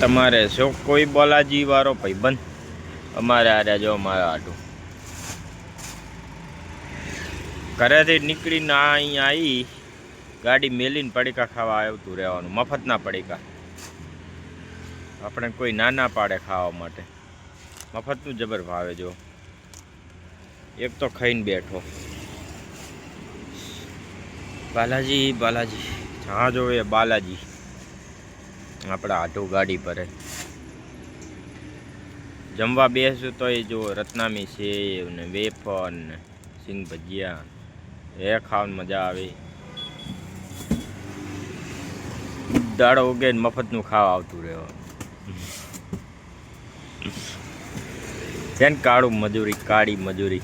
તમારે શું? કોઈ બોલાજી વાળો ભાઈબંધ? અમારે આર્યા જો અમારા આટું ઘરેથી નીકળીને આ અહીંયા આવી ગાડી મેલીને પડીકા ખાવા આવતું રહેવાનું, મફતના પડીકા. આપણે કોઈ ના ના પાડે ખાવા માટે. મફતનું જબર ભાવે જો. એક તો ખાઈને બેઠો. બાલાજી બાલાજી. જ્યાં જોવે બાલાજી. આપણા આટું ગાડી પર જમવા બેસું તો એ જો રત્નામી સેવ ને વેફર ને સિંગ ભજીયા. એ ખાવાની મજા આવે. દાડો ઉગે મફતનું ખાવા આવતું રહેવાનું છે ને કાળું મજૂરી, કાળી મજૂરી.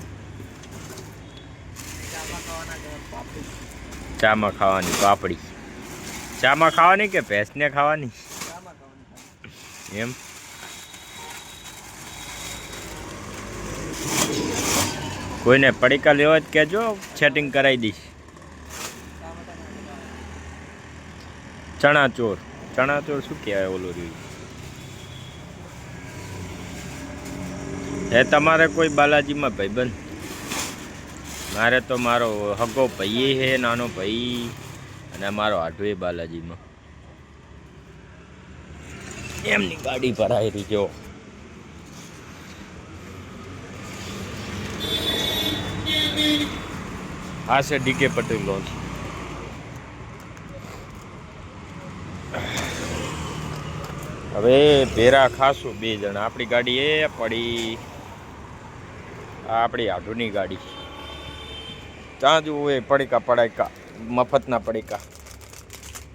ચામાં ખાવાની પાપડી. ચામાં ખાવાની કે ભેંસને ખાવાની? એમ કોઈને પડીકા લેવા જ કહેજો સેટિંગ કરાવી દઈશ. ચણાચોર. ચણાચોર શું કહેવાય ઓલું રહ્યું? એ તમારે કોઈ બાલાજીમાં ભાઈબંધ? મારે તો મારો હગો ભાઈ છે, નાનો ભાઈ, અને મારો આટો બાલાજીમાં. એમની ગાડી પર રહી જો આ છે ડીકે પટેલ લોન હવે ભેરા ખાશું બે જણા. આપણી ગાડી એ પડી. આ આપણી આઢુની ગાડી. ત્યાં જવું એ પડીકા પડાયકા, મફતના પડીકા.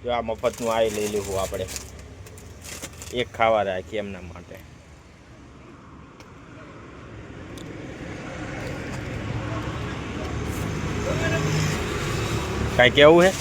જો આ મફતનું આ લઈ લેવું આપણે. એક ખાવા રાખી એમના માટે. કાંઈ કેવું હે?